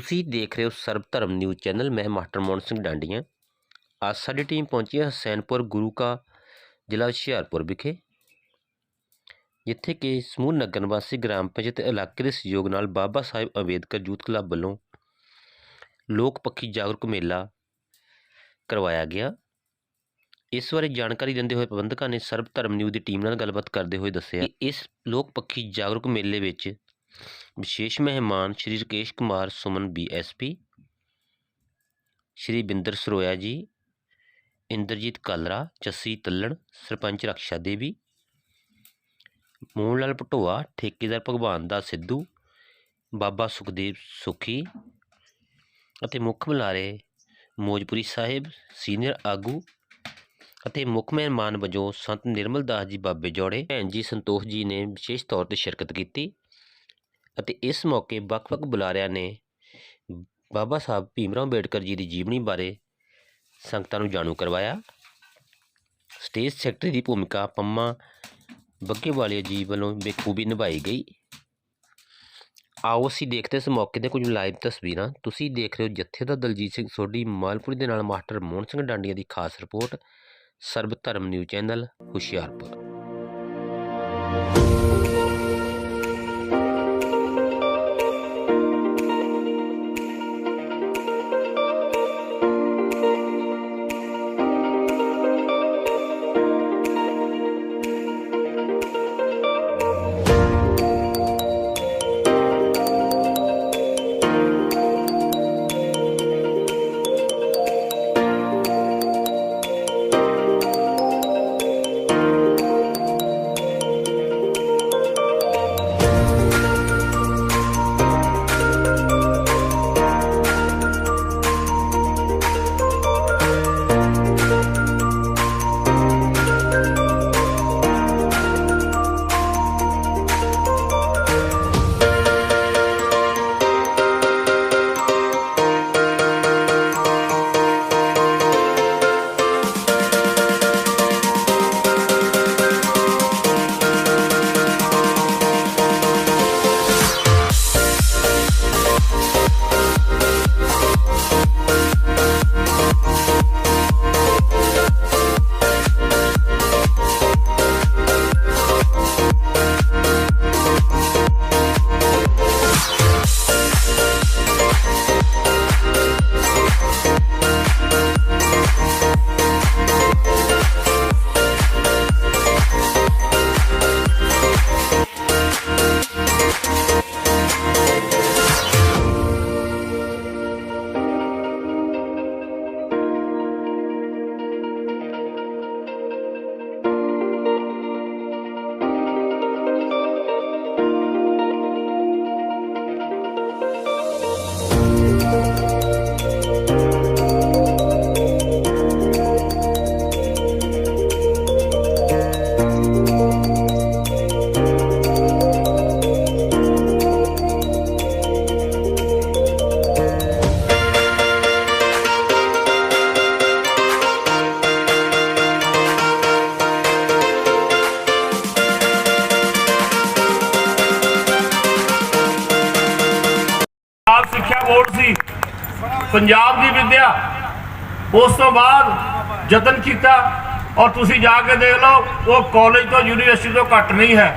ਤੁਸੀਂ ਦੇਖ ਰਹੇ ਹੋ ਸਰਬ ਧਰਮ ਨਿਊਜ਼ ਚੈਨਲ, ਮੈਂ ਮਾਸਟਰ ਮੋਹਨ ਸਿੰਘ ਡਾਂਡੀਆਂ। ਅੱਜ ਸਾਡੀ ਟੀਮ ਪਹੁੰਚੀ ਹੈ ਹਸੈਨਪੁਰ ਗੁਰੂ ਕਾ ਜ਼ਿਲ੍ਹਾ ਹੁਸ਼ਿਆਰਪੁਰ ਵਿਖੇ, ਜਿੱਥੇ ਕਿ ਸਮੂਹ ਨਗਰ ਨਿਵਾਸੀ ਗ੍ਰਾਮ ਪੰਚਾਇਤ ਇਲਾਕੇ ਦੇ ਸਹਿਯੋਗ ਨਾਲ ਬਾਬਾ ਸਾਹਿਬ ਅੰਬੇਦਕਰ ਯੂਥ ਕਲੱਬ ਵੱਲੋਂ ਲੋਕ ਪੱਖੀ ਜਾਗਰੂਕ ਮੇਲਾ ਕਰਵਾਇਆ ਗਿਆ। ਇਸ ਬਾਰੇ ਜਾਣਕਾਰੀ ਦਿੰਦੇ ਹੋਏ ਪ੍ਰਬੰਧਕਾਂ ਨੇ ਸਰਬ ਧਰਮ ਨਿਊਜ਼ ਦੀ ਟੀਮ ਨਾਲ ਗੱਲਬਾਤ ਕਰਦੇ ਹੋਏ ਦੱਸਿਆ ਕਿ ਇਸ ਲੋਕ ਪੱਖੀ ਜਾਗਰੂਕ ਮੇਲੇ ਵਿੱਚ ਵਿਸ਼ੇਸ਼ ਮਹਿਮਾਨ ਸ਼੍ਰੀ ਰਕੇਸ਼ ਕੁਮਾਰ ਸੁਮਨ ਬੀਐਸਪੀ ਸ਼੍ਰੀ ਬਿੰਦਰ ਸਰੋਇਆ ਜੀ, ਇੰਦਰਜੀਤ ਕਾਲਰਾ, ਜੱਸੀ ਤੱਲਣ, ਸਰਪੰਚ ਰਕਸ਼ਾ ਦੇਵੀ, ਮੋਹਨ ਲਾਲ ਪਟੋਆ ਠੇਕੇਦਾਰ ਭਗਵਾਨ ਦਾ ਸਿੱਧੂ, ਬਾਬਾ ਸੁਖਦੇਵ ਸੁਖੀ ਅਤੇ ਮੁੱਖ ਬੁਲਾਰੇ ਮੋਜਪੁਰੀ ਸਾਹਿਬ, ਸੀਨੀਅਰ ਆਗੂ ਅਤੇ ਮੁੱਖ ਮਹਿਮਾਨ ਵਜੋਂ ਸੰਤ ਨਿਰਮਲ ਦਾਸ ਜੀ ਬਾਬੇ ਜੋੜੇ, ਭੈਣ ਜੀ ਸੰਤੋਖ ਜੀ ਨੇ ਵਿਸ਼ੇਸ਼ ਤੌਰ ਤੇ ਸ਼ਿਰਕਤ ਕੀਤੀ। ਅਤੇ ਇਸ ਮੌਕੇ ਵੱਖ-ਵੱਖ ਬੁਲਾਰਿਆਂ ਨੇ ਬਾਬਾ ਸਾਹਿਬ ਭੀਮਰਾਓ ਅੰਬੇਡਕਰ ਜੀ ਦੀ ਜੀਵਨੀ ਬਾਰੇ ਸੰਗਤਾਂ ਨੂੰ ਜਾਣੂ ਕਰਵਾਇਆ। ਸਟੇਜ ਸੈਕਟਰੀ ਦੀ ਭੂਮਿਕਾ ਪੰਮਾ ਬੱਗੇਵਾਲੀਆ ਜੀ ਵੱਲੋਂ ਬਖੂਬੀ ਨਿਭਾਈ ਗਈ। ਆਓ ਅਸੀਂ ਦੇਖਦੇ ਇਸ ਮੌਕੇ ਦੇ ਕੁਝ ਲਾਈਵ ਤਸਵੀਰਾਂ। ਤੁਸੀਂ ਦੇਖ ਰਹੇ ਹੋ ਜੱਥੇ ਦਾ ਦਲਜੀਤ ਸਿੰਘ ਸੋਢੀ, ਮਾਲਪੁਰੀ ਦੇ ਨਾਲ ਮਾਸਟਰ ਮੋਹਨ ਸਿੰਘ ਡਾਂਡੀਆ ਦੀ ਖਾਸ report Sarab Dharam news channel, Hoshiarpur. Punjab ਸੀ। ਪੰਜਾਬ ਦੀ ਵਿੱਦਿਆ। ਉਸ ਤੋਂ ਬਾਅਦ ਯਤਨ ਕੀਤਾ ਔਰ ਤੁਸੀਂ ਜਾ ਕੇ ਦੇਖ ਲਓ, ਉਹ ਕਾਲਜ ਤੋਂ ਯੂਨੀਵਰਸਿਟੀ ਤੋਂ ਘੱਟ ਨਹੀਂ ਹੈ।